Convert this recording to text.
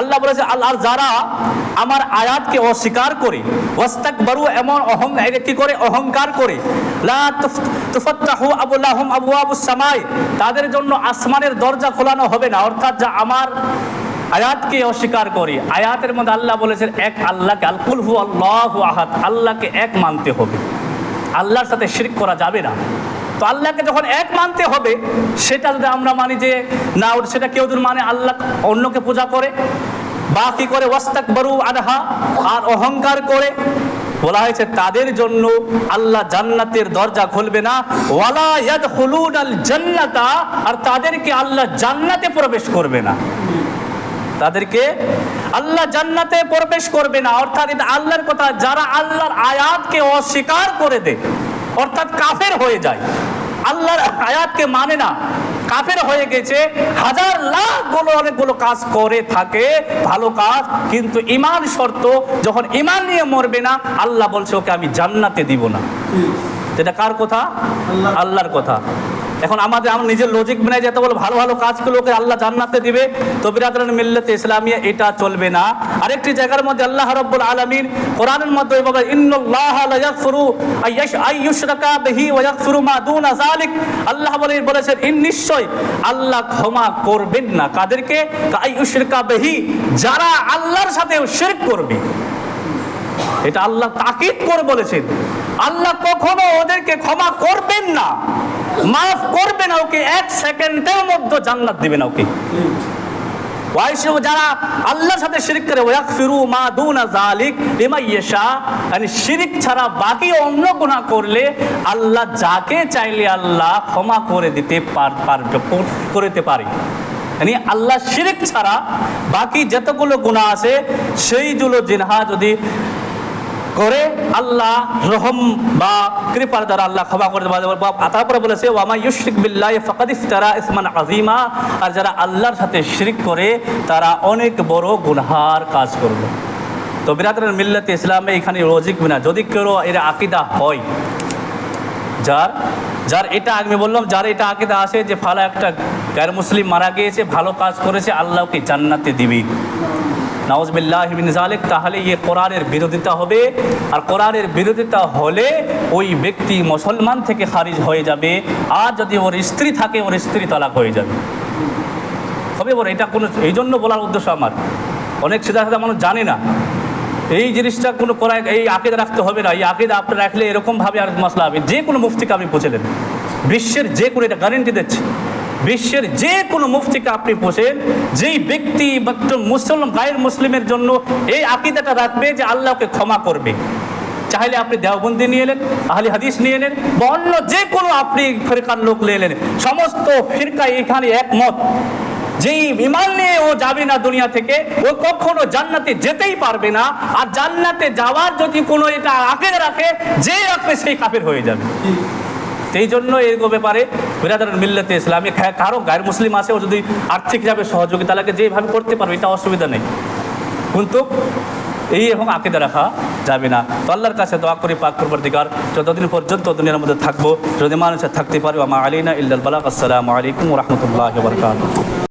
আল্লাহ বলেছে যারা আমার আয়াতকে অস্বীকার করে এমন অহং কি করে অহংকার করে সামাই, তাদের জন্য আসমানের দরজা খোলানো হবে না, অর্থাৎ যা আমার আয়াতকে অস্বীকার করি। আয়াতের মধ্যে আল্লাহ বলেছেন, এক আল্লাহকে, আল কুলহু আল্লাহ আহাদ, আল্লাহকে এক মানতে হবে। আল্লাহর সাথে শিরক করা যাবে না। তো আল্লাহকে যখন এক মানতে হবে, সেটা যদি আমরা মানি যে, না ওর সেটা কেউ যদি মানে আল্লাহ অন্যকে পূজা করে বা কি করে ওয়াস্তাক বরু আনহা, আর অহংকার করে, বলা হয়েছে তাদের জন্য আল্লাহ জান্নাতের দরজা খুলবে না। ওয়ালা ইয়াদ হলুন আল জান্নাতা, আর তাদেরকে আল্লাহ জান্নাতে প্রবেশ করবে না। তাদেরকে আল্লাহ জান্নাতে প্রবেশ করবে না। অর্থাৎ আল্লাহর কথা, যারা আল্লাহর আয়াতকে অস্বীকার করে দেয় অর্থাৎ কাফের হয়ে যায়। আল্লাহর আয়াতকে মানে না। কাফের হয়ে গেছে হাজার লাখগুলো অনেকগুলো কাজ করে থাকে ভালো কাজ কিন্তু ইমান শর্ত যখন ইমান নিয়ে মরবে না আল্লাহ বলছে ওকে আমি জান্নাতে দিব না। এটা কার কথা? আল্লাহর কথা। এখন আমাদের আমার নিজের লজিক মেনে যেতে বলে ভালো ভালো কাজগুলোকে আল্লাহ জান্নাতে দিবে। তো বিরাদরান মিল্লাতে ইসলামিয়া এটা চলবে না। আরেকটি জায়গার মধ্যে আল্লাহ রাব্বুল আলামিন কোরআনের মধ্যে আইয়াশ আইয়ুশরাকা বিহি ওয়া মা দুনা যালিক। আল্লাহ বলেন বলেছেন, ইন নিশ্চয় আল্লাহ ক্ষমা করবেন না কাদেরকে? আইয়ুশরাকা বিহি, যারা আল্লাহর সাথে শিরক করবে। এটা আল্লাহ তাকিদ করে বলেছেন। আল্লাহ কখনো ওদেরকে ক্ষমা করবেন না। মাফ করবে না ওকে, এক সেকেন্ডের মধ্যে জান্নাত দিবে না ওকে। যারা আল্লাহর সাথে শিরিক করে, ওয়াকফিরু মা দুনা জালিক লিমা মানে শিরিক ছাড়া বাকি অন্য গুনাহ করলে আল্লাহ যাকে চাইলে আল্লাহ ক্ষমা করে দিতে পার করতে পারে। মানে আল্লাহ শিরিক ছাড়া বাকি যতগুলো গুনাহ আছে, সেইগুলো জিনহা যদি করে আল্লাহ রহম বা কৃপার দ্বারা আল্লাহ ক্ষমা করে দেওয়া যাবে। বা- তারপরে বলেছে ওয়ামা ইউশরিক বিল্লাহি ফাকাদ ইফতারা ইসমান আযীমা। আর যারা আল্লাহর সাথে শিরিক করে, তারা অনেক বড় গুনহার কাজ করবে। তো বিরাটের মিল্লাতে ইসলামে এখানে লজিক বিনা যদি কেউ এর আকিদা হয়, যার যার এটা আমি বললাম, যার এটা আকিদা আছে যে, ফালা একটা গ্যার মুসলিম মারা গিয়েছে, ভালো কাজ করেছে, আল্লাহকে জান্নাতে দিবি। নওয়াজবিল্লাহ বিন জালিক তাহলে ইয়ে কোরআনের বিরোধিতা হবে। আর কোরআনের বিরোধিতা হলে ওই ব্যক্তি মুসলমান থেকে খারিজ হয়ে যাবে। আর যদি ওর স্ত্রী থাকে, ওর স্ত্রী তালাক হয়ে যাবে। হবে ওর এটা কোনো এই জন্য বলার উদ্দেশ্য আমার। অনেক সিধা সাধা মানুষ জানে না। এই জিনিসটা কোনো করা এই আকিদা রাখতে হবে না। এই আকিদা আপনি রাখলে এরকমভাবে আর মশলা হবে। যে কোনো মুফতিকে আপনি পৌঁছে দেন। বিশ্বের যে কোনো এটা গ্যারেন্টি দিচ্ছি। বিশ্বের যে কোনো মুফতিকে আপনি পোষেন যেই ব্যক্তি মুসলমান, গায়ের মুসলিমের জন্য এই আকিদাটা রাখবে যে আল্লাহকে ক্ষমা করবে। চাইলে আপনি দেওবন্দি নিয়ে এলেন আহলি হাদিস নিয়ে এলেন বা অন্য যে কোনো আপনি ফেরকার লোক নিয়ে এলেন সমস্ত ফিরকা এখানে একমত। যেই ইমান নিয়ে ও যাবে না দুনিয়া থেকে, ও কখনো জান্নাতে যেতেই পারবে না। আর জান্নাতে যাওয়ার যদি কোনো এটা আঁকে রাখে, যে রাখবে সেই কাপের হয়ে যাবে। সেই জন্য এই ব্যাপারে বিরাদার মিল্লাতে ইসলামী কারও গায়ের মুসলিম আছে, ও যদি আর্থিকভাবে সহযোগিতা লাগে যেভাবে করতে পারবে, এটা অসুবিধা নেই। কিন্তু এই এবং আকিদা রাখা যাবে না। তো আল্লাহর কাছে দোয়া করি, পাক করবার দিকার যতদিন পর্যন্ত দুনিয়ার মধ্যে থাকব, যদি মানুষের থাকতে পারবে আমা আলীনা ইল্লাল বালাক আসসালামু আলাইকুম রহমতুল্লাহ বরকাত